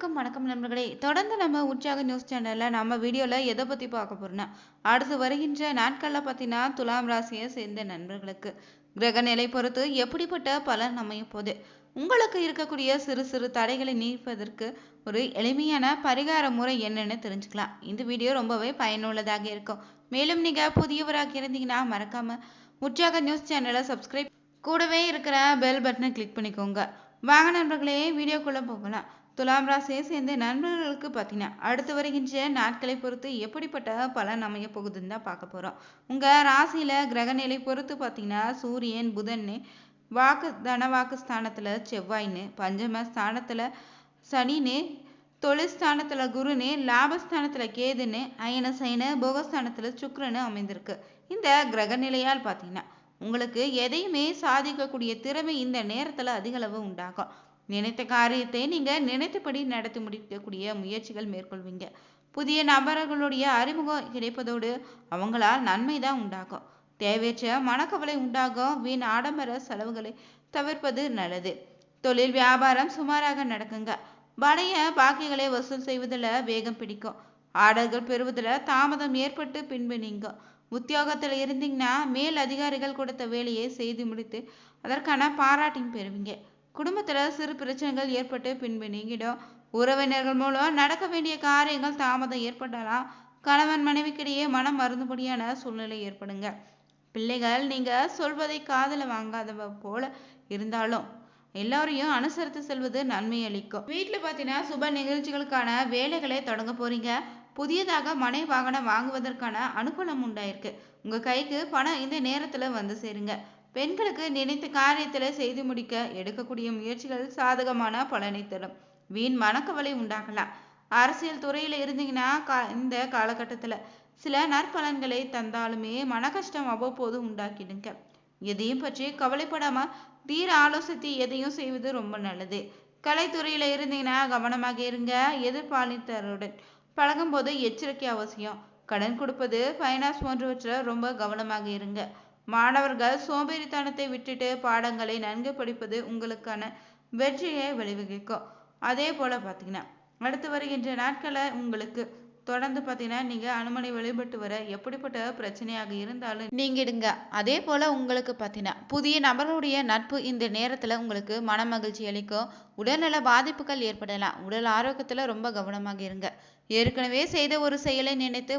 அனைவருக்கும் வணக்கம் நண்பர்களே. தொடர்ந்து நம்ம உற்சாக நியூஸ் சேனலில் நம்ம வீடியோவில் எதை பற்றி பார்க்க போறோம்னா அடுத்து வருகின்ற நாட்களில் பார்த்தீங்கன்னா துலாம் ராசியை சேர்ந்த நண்பர்களுக்கு. கிரக நிலை பொறுத்து எப்படிப்பட்ட பலன் அமைய போது உங்களுக்கு இருக்கக்கூடிய சிறு சிறு தடைகளை நீப்பதற்கு ஒரு எளிமையான பரிகார முறை என்னன்னு தெரிஞ்சுக்கலாம். இந்த வீடியோ ரொம்பவே பயனுள்ளதாக இருக்கும். மேலும் நீங்கள் புதியவராக இருந்தீங்கன்னா மறக்காம உற்சாக நியூஸ் சேனலை சப்ஸ்கிரைப் கூடவே இருக்கிற பெல் பட்டனை கிளிக் பண்ணிக்கோங்க. வாங்க நண்பர்களே வீடியோக்குள்ளே போகலாம். துலாம் ராசியை சேர்ந்த நண்பர்களுக்கு பார்த்தீங்கன்னா அடுத்து வருகின்ற நாட்களை பொறுத்து எப்படிப்பட்ட பலன் அமைய போகுதுன்னு தான் பார்க்க போகிறோம் உங்கள் ராசியில் கிரகநிலை பொறுத்து பார்த்தீங்கன்னா சூரியன் புதன்னு வாக்கு தனவாக்கு ஸ்தானத்தில் செவ்வாயின்னு பஞ்சம ஸ்தானத்தில் சனின்னு தொழிற்ஸ்தானத்தில் குருன்னு லாபஸ்தானத்தில் கேதுன்னு அயன சைன போகஸ்தானத்தில் சுக்ரன்னு அமைந்திருக்கு. இந்த கிரக நிலையால் பார்த்தீங்கன்னா உங்களுக்கு எதையுமே சாதிக்கக்கூடிய திறமை இந்த நேரத்தில் அதிகளவு உண்டாகும். நினைத்த காரியத்தை நீங்கள் நினைத்தபடி நடத்தி முடிக்கக்கூடிய முயற்சிகள் மேற்கொள்வீங்க. புதிய நபர்களுடைய அறிமுகம் கிடைப்பதோடு அவங்களால் நன்மை தான் உண்டாகும். தேவையற்ற மனக்கவலை உண்டாகும். வீண் ஆடம்பர செலவுகளை தவிர்ப்பது நல்லது. தொழில் வியாபாரம் சுமாராக நடக்குங்க. பழைய பாக்கிகளை வசூல் செய்வதில் வேகம் பிடிக்கும். ஆர்டர்கள் பெறுவதில் தாமதம் ஏற்பட்டு பின்பு நீங்கும். உத்தியோகத்தில் இருந்தீங்கன்னா மேல் அதிகாரிகள் கொடுத்த வேலையை செய்து முடித்து அதற்கான பாராட்டையும் பெறுவீங்க. குடும்பத்தில் சிறு பிரச்சனைகள் ஏற்பட்டு பின்பு நீங்கிடும். உறவினர்கள் மூலம் நடக்க வேண்டிய காரியங்கள் தாமதம் ஏற்படலாம் கணவன் மனைவிக்கிடையே மனம் மருந்துபடியான சூழ்நிலை ஏற்படுங்க. பிள்ளைகள் நீங்க சொல்வதை காதல வாங்காதவ போல இருந்தாலும் எல்லாரையும் அனுசரித்து செல்வது நன்மை அளிக்கும். வீட்டில் பார்த்தீங்கன்னா சுப நிகழ்ச்சிகளுக்கான வேலைகளை தொடங்க போறீங்க. புதியதாக மனை வாகனம் வாங்குவதற்கான அனுகூலம் உண்டாயிருக்கு. உங்க கைக்கு பணம் இந்த நேரத்துல வந்து சேருங்க. பெண்களுக்கு நினைத்த காரியத்தில் செய்து முடிக்க எடுக்கக்கூடிய முயற்சிகள் சாதகமான பலனை தரும். வீண் மனக்கவலை உண்டாகலாம். அரசியல் துறையில இருந்தீங்கன்னா கா இந்த காலகட்டத்துல சில நற்பலன்களை தந்தாலுமே மன கஷ்டம் அவ்வப்போது உண்டாக்கிடுங்க. எதையும் பற்றி கவலைப்படாம தீர ஆலோசித்து எதையும் செய்வது ரொம்ப நல்லது. கலைத்துறையில இருந்தீங்கன்னா கவனமாக இருங்க. எதிர்பாலித்தருடன் பழகும்போது எச்சரிக்கை அவசியம். கடன் கொடுப்பது ஃபைனான்ஸ் போன்றவற்றில் ரொம்ப கவனமாக இருங்க. மாணவர்கள் சோம்பேறித்தனத்தை விட்டுட்டு பாடங்களை நன்கு படிப்பது உங்களுக்கான வெற்றியை விளைவிக்கும். அதே போல பார்த்தீங்கன்னா அடுத்து வருகின்ற நாட்களை உங்களுக்கு தொடர்ந்து பார்த்தீங்கன்னா நீங்கள் அனுமனை வழிபட்டு வர எப்படிப்பட்ட பிரச்சனையாக இருந்தாலும் நீங்கிடுங்க. அதே போல் உங்களுக்கு பார்த்தீங்கன்னா புதிய நபர்களுடைய நட்பு இந்த நேரத்தில் உங்களுக்கு மன மகிழ்ச்சி அளிக்கும். உடல்நல பாதிப்புகள் ஏற்படலாம். உடல் ஆரோக்கியத்தில் ரொம்ப கவனமாக இருங்க. ஏற்கனவே செய்த ஒரு செயலை நினைத்து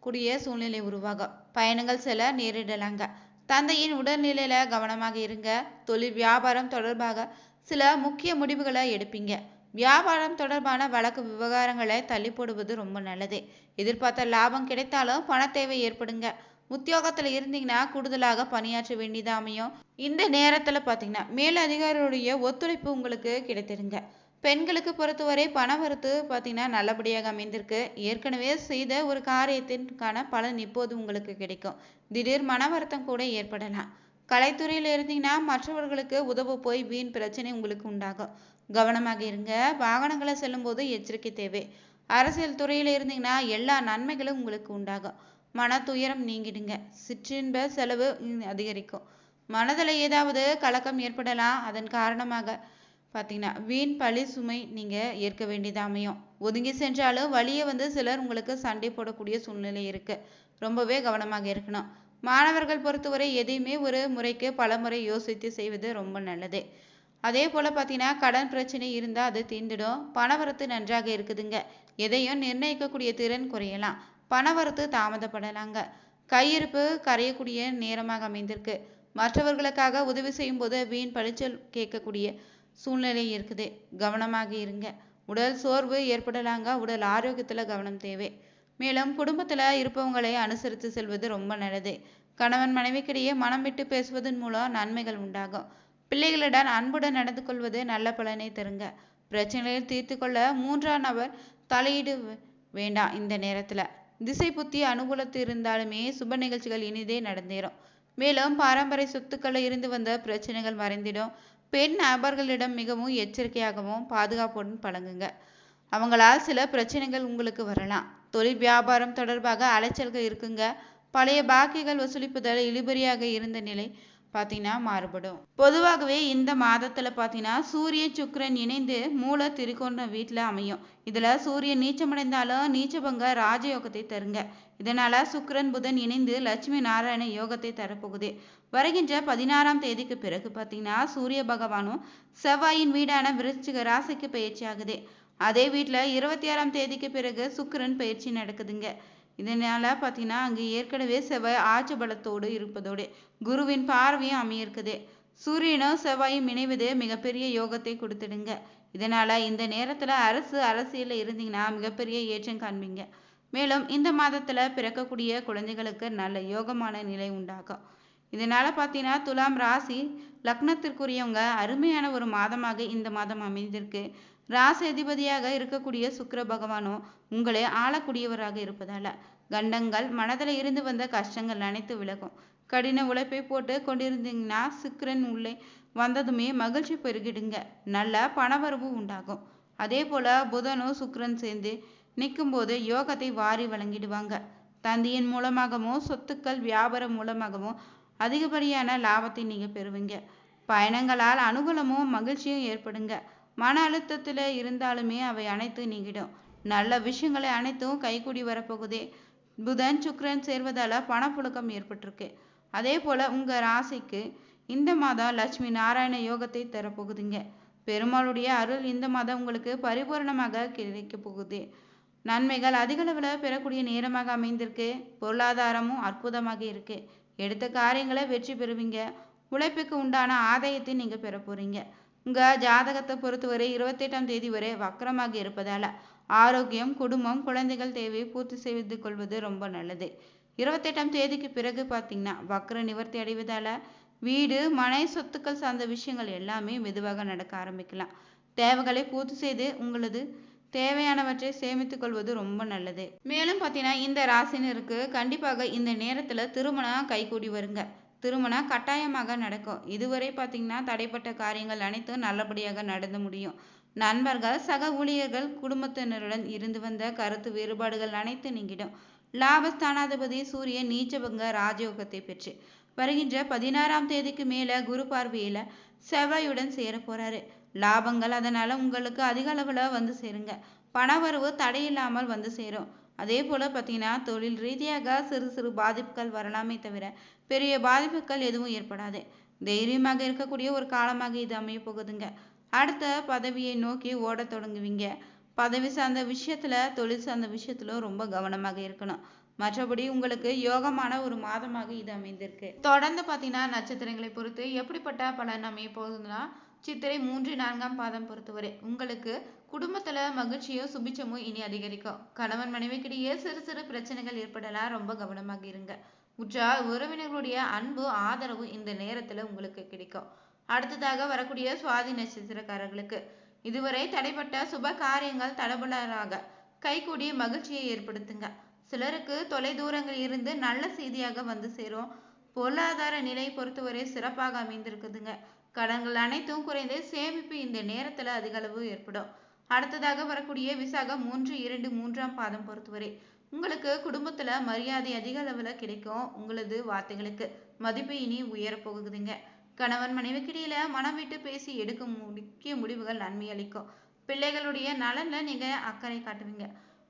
கூடிய சூழ்நிலை உருவாகும் பயணங்கள் செல்ல நேரிடலாங்க. தந்தையின் உடல்நிலையில கவனமாக இருங்க. தொழில் வியாபாரம் தொடர்பாக சில முக்கிய முடிவுகளை எடுப்பீங்க. வியாபாரம் தொடர்பான வழக்கு விவகாரங்களை தள்ளி போடுவது ரொம்ப நல்லது. எதிர்பார்த்த லாபம் கிடைத்தாலும் பண தேவை ஏற்படுங்க. உத்தியோகத்தில் இருந்தீங்கன்னா கூடுதலாக பணியாற்ற வேண்டியது அமையும். இந்த நேரத்தில் பார்த்தீங்கன்னா மேலதிகாரிகளுடைய ஒத்துழைப்பு உங்களுக்கு கிடைத்திருங்க. பெண்களுக்கு பொறுத்தவரை பண பார்த்திங்கன்னா நல்லபடியாக அமைந்திருக்கு. ஏற்கனவே செய்த ஒரு காரியத்திற்கான பலன் இப்போது உங்களுக்கு கிடைக்கும். திடீர் மன வருத்தம் கூட ஏற்படலாம். கலைத்துறையில் இருந்தீங்கன்னா மற்றவர்களுக்கு உதவ போய் வீண் பிரச்சனை உங்களுக்கு உண்டாகும். கவனமாக இருங்க. வாகனங்களை செல்லும்போது எச்சரிக்கை தேவை. அரசியல் துறையில் இருந்தீங்கன்னா எல்லா நன்மைகளும் உங்களுக்கு உண்டாகும். மன துயரம் நீங்கிடுங்க. சிற்றின்ப செலவு அதிகரிக்கும். மனதில் ஏதாவது கலக்கம் ஏற்படலாம். அதன் காரணமாக பார்த்தீங்கன்னா வீண் பழி சுமை நீங்கள் ஏற்க வேண்டியது அமையும். ஒதுங்கி சென்றாலும் வழியை வந்து சிலர் உங்களுக்கு சண்டை போடக்கூடிய சூழ்நிலை இருக்கு. ரொம்பவே கவனமாக இருக்கணும். மாணவர்கள் பொறுத்தவரை எதையுமே ஒரு முறைக்கு பல முறை யோசித்து செய்வது ரொம்ப நல்லது. அதே போல் பார்த்தீங்கன்னா கடன் பிரச்சனை இருந்தால் அது தீர்ந்துடும். பணவரத்து நன்றாக இருக்குதுங்க. எதையும் நிர்ணயிக்கக்கூடிய திறன் குறையலாம். பணவரத்து தாமதப்படலாங்க. கையிருப்பு கரையக்கூடிய நேரமாக அமைந்திருக்கு. மற்றவர்களுக்காக உதவி செய்யும் போது வீண் பழிச்சல் கேட்கக்கூடிய சூழ்நிலை இருக்குது. கவனமாக இருங்க. உடல் சோர்வு ஏற்படலாங்க. உடல் ஆரோக்கியத்தில் கவனம் தேவை. மேலும் குடும்பத்தில் இருப்பவங்களை அனுசரித்து செல்வது ரொம்ப நல்லது. கணவன் மனைவிக்கிடையே மனம் விட்டு பேசுவதன் மூலம் நன்மைகள் உண்டாகும். பிள்ளைகளிடம் அன்புடன் நடந்து கொள்வது நல்ல பலனை தருங்க. பிரச்சனைகளை தீர்த்து கொள்ள மூன்றாம் நபர் தலையீடு வேண்டாம் இந்த நேரத்தில். திசை புத்தி அனுகூலத்து இருந்தாலுமே சுப நிகழ்ச்சிகள் இனிதே நடந்தேறும். மேலும் பாரம்பரிய சொத்துக்களில் இருந்து வந்த பிரச்சனைகள் மறைந்திடும். பெண் நபர்களிடம் மிகவும் எச்சரிக்கையாகவும் பாதுகாப்புடன் பழங்குங்க அவங்களால் சில பிரச்சனைகள் உங்களுக்கு வரலாம். தொழில் வியாபாரம் தொடர்பாக அலைச்சல்கள் இருக்குங்க. பழைய பாக்கிகள் வசூலிப்பதில் இழுபறியாக இருந்த நிலை பார்த்தீங்கன்னா மாறுபடும். பொதுவாகவே இந்த மாதத்துல பார்த்தீங்கன்னா சூரிய சுக்கரன் இணைந்து மூல திரிகோண வீட்டில் அமையும். இதுல சூரியன் நீச்சமடைந்தாலும் நீச்சபங்க ராஜயோகத்தை தருங்க. இதனால சுக்கரன் புதன் இணைந்து லட்சுமி நாராயண யோகத்தை தரப்போகுது. வருகின்ற பதினாறாம் தேதிக்கு பிறகு பார்த்தீங்கன்னா சூரிய பகவானும் செவ்வாயின் வீடான விருச்சிக ராசிக்கு பயிற்சி ஆகுது. அதே வீட்டில் இருபத்தி ஆறாம் தேதிக்கு பிறகு சுக்கிரன் பயிற்சி நடக்குதுங்க. இதனால பார்த்தீங்கன்னா அங்கு ஏற்கனவே செவ்வாய் ஆட்சி பலத்தோடு இருப்பதோடு குருவின் பார்வையும் அமையிருக்குது. சூரியனும் செவ்வாயும் இணைவது மிகப்பெரிய யோகத்தை கொடுத்துடுங்க. இதனால இந்த நேரத்துல அரசு அரசியலில் இருந்தீங்கன்னா மிகப்பெரிய ஏற்றம் காண்பீங்க. மேலும் இந்த மாதத்துல பிறக்கக்கூடிய குழந்தைகளுக்கு நல்ல யோகமான நிலை உண்டாகும். இதனால பார்த்தீங்கன்னா துலாம் ராசி லக்னத்திற்குரியவங்க அருமையான ஒரு மாதமாக இந்த மாதம் அமைந்திருக்கு. ராசியதிபதியாக இருக்கக்கூடிய சுக்கர பகவானோ உங்களை ஆளக்கூடியவராக இருப்பதால கண்டங்கள் மனதில் இருந்து வந்த கஷ்டங்கள் அனைத்து விலகும். கடின உழைப்பை போட்டு கொண்டிருந்தீங்கன்னா சுக்கிரன் உள்ளே வந்ததுமே மகிழ்ச்சி பெருகிடுங்க. நல்ல பணவரவு உண்டாகும். அதே போல புதனும் சுக்கரன் சேர்ந்து நிற்கும்போது யோகத்தை வாரி வழங்கிடுவாங்க. தந்தையின் மூலமாகவும் சொத்துக்கள் வியாபாரம் மூலமாகவும் அதிகப்படியான லாபத்தை நீங்க பெறுவீங்க. பயணங்களால் அனுகூலமும் மகிழ்ச்சியும் ஏற்படுங்க. மன அழுத்தத்துல இருந்தாலுமே அவை அனைத்தும் நீங்கிடும். நல்ல விஷயங்களை அனைத்தும் கைகூடி வரப்போகுதே. புதன் சுக்கரன் சேர்வதால பணப்புழக்கம் ஏற்பட்டிருக்கு. அதே போல உங்க ராசிக்கு இந்த மாதம் லட்சுமி நாராயண யோகத்தை தரப்போகுதுங்க. பெருமாளுடைய அருள் இந்த மாதம் உங்களுக்கு பரிபூரணமாக கிடைக்க போகுது. நன்மைகள் அதிகளவில் பெறக்கூடிய நேரமாக அமைந்திருக்கு. பொருளாதாரமும் அற்புதமாக இருக்கு. எடுத்த காரியங்களை வெற்றி பெறுவீங்க. உழைப்புக்கு உண்டான ஆதாயத்தை நீங்க பெற போகிறீங்க உங்கள் ஜாதகத்தை பொறுத்தவரை இருபத்தெட்டாம் தேதி வரை வக்கரமாக இருப்பதால் ஆரோக்கியம் குடும்பம் குழந்தைகள் தேவையை பூர்த்தி செய்து கொள்வது ரொம்ப நல்லது. இருபத்தெட்டாம் தேதிக்கு பிறகு பார்த்தீங்கன்னா வக்கர நிவர்த்தி அடைவதால் வீடு மனை சொத்துக்கள் சார்ந்த விஷயங்கள் எல்லாமே மெதுவாக நடக்க ஆரம்பிக்கலாம். தேவைகளை பூர்த்தி செய்து உங்களது தேவையானவற்றை சேமித்துக் கொள்வது ரொம்ப நல்லது. மேலும் பார்த்தீங்கன்னா இந்த ராசினருக்கு கண்டிப்பாக இந்த நேரத்தில் திருமணம் கைகூடி வருங்க. திருமணம் கட்டாயமாக நடக்கும். இதுவரை பார்த்தீங்கன்னா தடைப்பட்ட காரியங்கள் அனைத்தும் நல்லபடியாக நடந்து முடியும். நண்பர்கள் சக ஊழியர்கள் குடும்பத்தினருடன் இருந்து வந்த கருத்து வேறுபாடுகள் அனைத்து நீங்கிடும். லாபஸ்தானாதிபதி சூரியன் நீச்சபங்க ராஜயோகத்தை பெற்று வருகின்ற பதினாறாம் தேதிக்கு மேல குரு பார்வையில செவ்வாயுடன் சேர போறாரு. லாபங்கள் அதனால உங்களுக்கு அதிக அளவுல வந்து சேருங்க. பணவரவு தடையில்லாமல் வந்து சேரும். அதே போல பார்த்தீங்கன்னா தொழில் ரீதியாக சிறு சிறு பாதிப்புகள் வரலாமே தவிர பெரிய பாதிப்புகள் எதுவும் ஏற்படாது. தைரியமாக இருக்கக்கூடிய ஒரு காலமாக இது அமைய போகுதுங்க. அடுத்த பதவியை நோக்கி ஓடத் தொடங்குவீங்க. பதவி சார்ந்த விஷயத்துல தொழில் சார்ந்த விஷயத்துல ரொம்ப கவனமாக இருக்கணும். மற்றபடி உங்களுக்கு யோகமான ஒரு மாதமாக இது அமைந்திருக்கு. தொடர்ந்து பார்த்தீங்கன்னா நட்சத்திரங்களை பொறுத்து எப்படிப்பட்ட பலன் அமைய போகுதுன்னா சித்திரை மூன்று நான்காம் பாதம் பொறுத்தவரை உங்களுக்கு குடும்பத்துல மகிழ்ச்சியோ சுபிச்சமோ இனி அதிகரிக்கும். கணவன் மனைவிக்கிடையே சிறு சிறு பிரச்சனைகள் ஏற்படலாம். ரொம்ப கவனமாக இருங்க. உற்றார் உறவினர்களுடைய அன்பு ஆதரவு இந்த நேரத்துல உங்களுக்கு கிடைக்கும். அடுத்ததாக வரக்கூடிய சுவாதி நட்சத்திரக்காரர்களுக்கு இதுவரை தடைப்பட்ட சுப காரியங்கள் தடபுடலாக கைகூடி மகிழ்ச்சியை ஏற்படுத்துங்க. சிலருக்கு தொலை தூரங்களில் இருந்து நல்ல செய்தியாக வந்து சேரும். பொருளாதார நிலை பொறுத்தவரை சிறப்பாக அமைந்திருக்குதுங்க. கடன்கள் அனைத்தும் குறைந்து சேமிப்பு இந்த நேரத்துல அதிக அளவு ஏற்படும். அடுத்ததாக வரக்கூடிய விசாகம் மூன்று இரண்டு மூன்றாம் பாதம் பொறுத்தவரை உங்களுக்கு குடும்பத்துல மரியாதை அதிக அளவுல கிடைக்கும் உங்களது வார்த்தைகளுக்கு. மதிப்பு இனி உயரப் போகுதுங்க. கணவன் மனைவிக்கிடையில மனம் விட்டு பேசி எடுக்கும் முக்கிய முடிவுகள் நன்மை அளிக்கும். பிள்ளைகளுடைய நலன்ல நீங்க அக்கறை காட்டுவீங்க.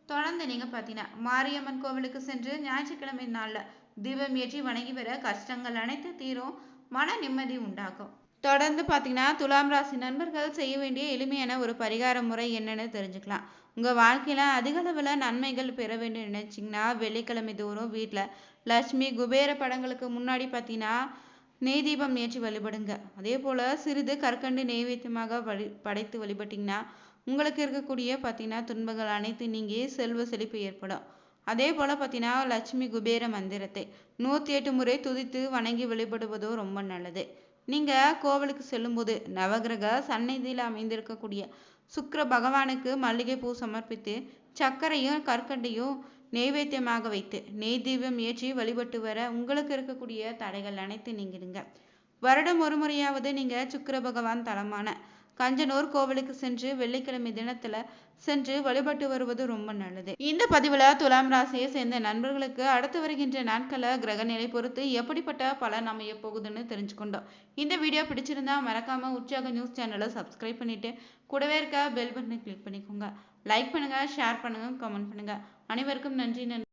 தொடர்ந்து நீங்க பாத்தீங்கன்னா மாரியம்மன் கோவிலுக்கு சென்று ஞாயிற்றுக்கிழமை நாள்ல தீபம் ஏற்றி வணங்கி வர கஷ்டங்கள் அனைத்து தீரும் மன நிம்மதி உண்டாகும். தொடர்ந்து பார்த்தீங்கன்னா துலாம் ராசி நண்பர்கள் செய்ய வேண்டிய எளிமையான ஒரு பரிகார முறை என்னென்னு தெரிஞ்சுக்கலாம். உங்கள் வாழ்க்கையில் அதிக நன்மைகள் பெற வேண்டும் நினச்சிங்கன்னா வெள்ளிக்கிழமை தோறும் வீட்டில் லட்சுமி குபேர படங்களுக்கு முன்னாடி பார்த்தீங்கன்னா நெய் தீபம் ஏற்றி வழிபடுங்க. அதே போல் சிறிது கற்கண்டு நெய்வேத்தியமாக வழி படைத்து வழிபட்டிங்கன்னா உங்களுக்கு இருக்கக்கூடிய பார்த்தீங்கன்னா துன்பங்கள் அனைத்து நீங்கி செல்வ செழிப்பு ஏற்படும். அதே போல் பார்த்தீங்கன்னா லட்சுமி குபேர மந்திரத்தை நூற்றி எட்டு முறை துதித்து வணங்கி வழிபடுவதும் ரொம்ப நல்லது. நீங்க கோவிலுக்கு செல்லும்போது நவகிரக சந்நிதியில் அமைந்திருக்கக்கூடிய சுக்கர பகவானுக்கு மல்லிகை பூ சமர்ப்பித்து சர்க்கரையும் கற்கண்டையும் நெய்வேத்தியமாக வைத்து நெய் தீபம் ஏற்றி வழிபட்டு வர உங்களுக்கு இருக்கக்கூடிய தடைகள் அனைத்து நீங்கிடுங்க வருடம் ஒரு முறையாவது நீங்க சுக்கர பகவான் தலமான கஞ்சனூர் கோவிலுக்கு சென்று வெள்ளிக்கிழமை தினத்துல சென்று வழிபட்டு வருவது ரொம்ப நல்லது. இந்த பதிவுல துலாம் ராசியை சேர்ந்த நண்பர்களுக்கு அடுத்து வருகின்ற நாட்களை கிரக நிலை பொறுத்து எப்படிப்பட்ட பலன் அமைய போகுதுன்னு தெரிஞ்சுக்கொண்டோம். இந்த வீடியோ பிடிச்சிருந்தா மறக்காம உற்சாக நியூஸ் சேனலை சப்ஸ்கிரைப் பண்ணிட்டு கூடவே இருக்க பெல் பட்டனை கிளிக் பண்ணிக்கோங்க. லைக் பண்ணுங்க ஷேர் பண்ணுங்க கமெண்ட் பண்ணுங்க. அனைவருக்கும் நன்றி நன்றி.